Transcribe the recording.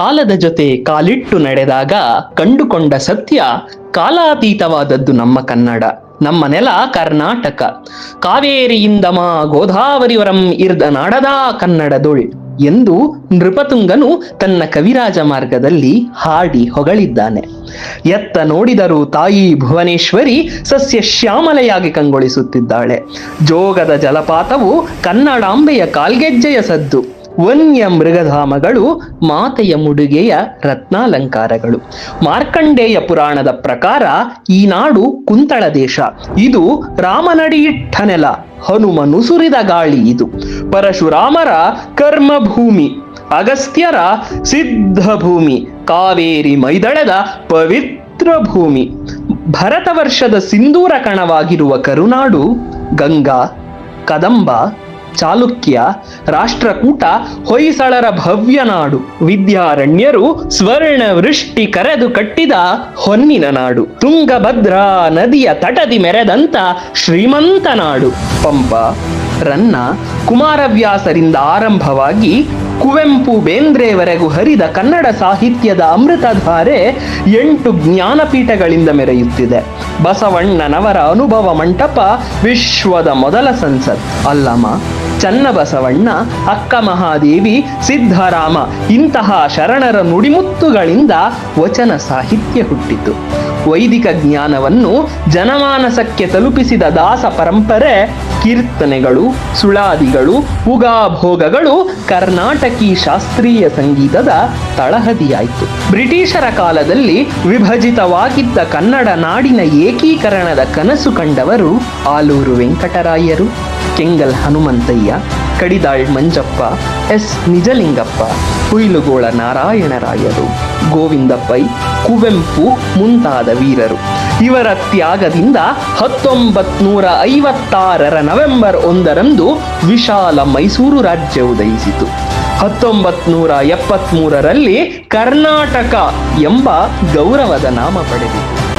ಕಾಲದ ಜೊತೆ ಕಾಲಿಟ್ಟು ನಡೆದಾಗ ಕಂಡುಕೊಂಡ ಸತ್ಯ ಕಾಲಾತೀತವಾದದ್ದು ನಮ್ಮ ಕನ್ನಡ, ನಮ್ಮ ನೆಲ ಕರ್ನಾಟಕ. ಕಾವೇರಿಯಿಂದ ಮಾ ಗೋದಾವರಿವರಂ ಇರ್ದ ನಾಡದ ಕನ್ನಡದೊಳ್ ಎಂದು ನೃಪತುಂಗನು ತನ್ನ ಕವಿರಾಜ ಮಾರ್ಗದಲ್ಲಿ ಹಾಡಿ ಹೊಗಳಿದ್ದಾನೆ. ಎತ್ತ ನೋಡಿದರೂ ತಾಯಿ ಭುವನೇಶ್ವರಿ ಸಸ್ಯ ಶ್ಯಾಮಲೆಯಾಗಿ ಕಂಗೊಳಿಸುತ್ತಿದ್ದಾಳೆ. ಜೋಗದ ಜಲಪಾತವು ಕನ್ನಡಾಂಬೆಯ ಕಾಲ್ಗೆಜ್ಜೆಯ ಸದ್ದು. ವನ್ಯ ಮೃಗಧಾಮಗಳು, ಮಾತೆಯ ಮುಡುಗೆಯ ರತ್ನಾಲಂಕಾರಗಳು. ಮಾರ್ಕಂಡೇಯ ಪುರಾಣದ ಪ್ರಕಾರ ಈ ನಾಡು ಕುಂತಳ ದೇಶ. ಇದು ರಾಮನಡಿಯಿಟ್ಟ ನೆಲ ಹನುಮನು ಸುರಿದ ಗಾಳಿ ಇದು. ಪರಶುರಾಮರ ಕರ್ಮಭೂಮಿ, ಅಗಸ್ತ್ಯರ ಸಿದ್ಧ ಭೂಮಿ ಕಾವೇರಿ ಮೈದಳದ ಪವಿತ್ರ ಭೂಮಿ ಭರತ ವರ್ಷದ ಸಿಂಧೂರ ಕಣವಾಗಿರುವ ಕರುನಾಡು, ಗಂಗಾ, ಕದಂಬ ಚಾಲುಕ್ಯ ರಾಷ್ಟ್ರಕೂಟ ಹೊಯ್ಸಳರ ಭವ್ಯ ನಾಡು. ವಿದ್ಯಾರಣ್ಯರು ಸ್ವರ್ಣ ವೃಷ್ಟಿ ಕರೆದು ಕಟ್ಟಿದ ಹೊನ್ನಿನ ನಾಡು. ತುಂಗಭದ್ರಾ ನದಿಯ ತಟದಿ ಮೆರೆದಂತ ಶ್ರೀಮಂತ ನಾಡು. ಪಂಪ ರನ್ನ ಕುಮಾರವ್ಯಾಸರಿಂದ ಆರಂಭವಾಗಿ ಕುವೆಂಪು ಬೇಂದ್ರೆವರೆಗೂ ಹರಿದ ಕನ್ನಡ ಸಾಹಿತ್ಯದ ಅಮೃತಧಾರೆ ಎಂಟು ಜ್ಞಾನಪೀಠಗಳಿಂದ ಮೆರೆಯುತ್ತಿದೆ. ಬಸವಣ್ಣನವರ ಅನುಭವ ಮಂಟಪ ವಿಶ್ವದ ಮೊದಲ ಸಂಸತ್. ಅಲ್ಲಮ ಚನ್ನಬಸವಣ್ಣ, ಅಕ್ಕ ಮಹಾದೇವಿ, ಸಿದ್ಧರಾಮ ಇಂತಹ ಶರಣರ ನುಡಿಮುತ್ತುಗಳಿಂದ ವಚನ ಸಾಹಿತ್ಯ ಹುಟ್ಟಿತು. ವೈದಿಕ ಜ್ಞಾನವನ್ನು ಜನಮಾನಸಕ್ಕೆ ತಲುಪಿಸಿದ ದಾಸ ಪರಂಪರೆ ಕೀರ್ತನೆಗಳು, ಸುಳಾದಿಗಳು, ಉಗಾಭೋಗಗಳು ಕರ್ನಾಟಕಿ ಶಾಸ್ತ್ರೀಯ ಸಂಗೀತದ ತಳಹದಿಯಾಯಿತು. ಬ್ರಿಟಿಷರ ಕಾಲದಲ್ಲಿ ವಿಭಜಿತವಾಗಿದ್ದ ಕನ್ನಡ ನಾಡಿನ ಏಕೀಕರಣದ ಕನಸು ಕಂಡವರು ಆಲೂರು ವೆಂಕಟರಾಯರು. ಕೆಂಗಲ್ ಹನುಮಂತಯ್ಯ, ಕಡಿದಾಳ್ ಮಂಜಪ್ಪ, ಎಸ್. ನಿಜಲಿಂಗಪ್ಪ ಹುಯಿಲುಗೋಳ ನಾರಾಯಣರಾಯರು, ಗೋವಿಂದಪ್ಪೈ, ಕುವೆಂಪು ಮುಂತಾದ ವೀರರು. ಇವರ ತ್ಯಾಗದಿಂದ ಹತ್ತೊಂಬತ್ ನೂರ ಐವತ್ತಾರರ ನವೆಂಬರ್ ಒಂದರಂದು ವಿಶಾಲ ಮೈಸೂರು ರಾಜ್ಯ ಉದಯಿಸಿತು. ಹತ್ತೊಂಬತ್ ನೂರ ಎಪ್ಪತ್ಮೂರರಲ್ಲಿ ಕರ್ನಾಟಕ ಎಂಬ ಗೌರವದ ನಾಮ ಪಡೆದಿತು.